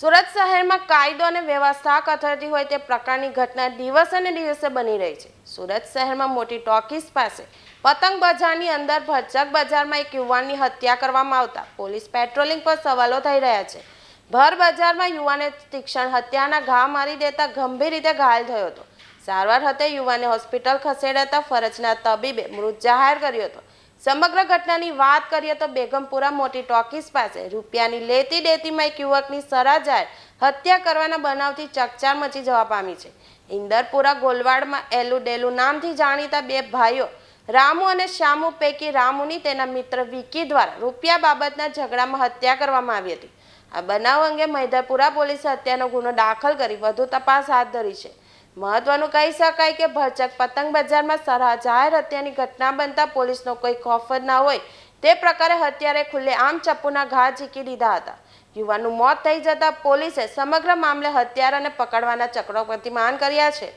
સુરત શહેરમાં કાયદો અને વ્યવસ્થા કથળતી હોય તે પ્રકારની ઘટના દિવસે અને દિવસે બની રહી છે. સુરત શહેરમાં મોટી ટોકીસ પાસે પતંગ બજારની અંદર ભરચક બજારમાં એક યુવાનની હત્યા કરવામાં આવતા પોલીસ પેટ્રોલિંગ પર સવાલો થઈ રહ્યા છે. ભર બજારમાં યુવાને તીક્ષણ હત્યાના ઘા મારી દેતા ગંભીર રીતે ઘાયલ થયો હતો. સારવાર હતે યુવાને હોસ્પિટલ ખસેડાતા ફરજના તબીબે મૃત જાહેર કર્યો હતો. સમગ્ર ઘટનાની વાત કરીએ તો બેગમપુરા મોટી ટોકીસ પાસે રૂપિયાની લેતી દેતીમાં એક યુવકની સરાજાએ હત્યા કરવાના બનાવથી ચકચાર મચી જવા પામી છે. ઇન્દરપુરા ગોલવાડમાં એલુ ડેલુ નામથી જાણીતા બે ભાઈઓ રામુ અને શ્યામુ પૈકી રામુની તેના મિત્ર વિકી દ્વારા રૂપિયા બાબતના ઝઘડામાં હત્યા કરવામાં આવી હતી. આ બનાવ અંગે મૈદરપુરા પોલીસે હત્યાનો ગુનો દાખલ કરી વધુ તપાસ હાથ ધરી છે. મહત્વનું કહી શકાય કે ભરચક પતંગ બજારમાં સરહ જાહેર હત્યાની ઘટના બનતા પોલીસનો કોઈ ખોફ જ ના હોય. તે પ્રકારે હત્યારે ખુલ્લે આમ ચપ્પુના ઘા ઝીકી દીધા હતા. યુવાનનું મોત થઈ જતા પોલીસે સમગ્ર મામલે હત્યારાને પકડવાના ચક્રો પ્રતિમાન કર્યા છે.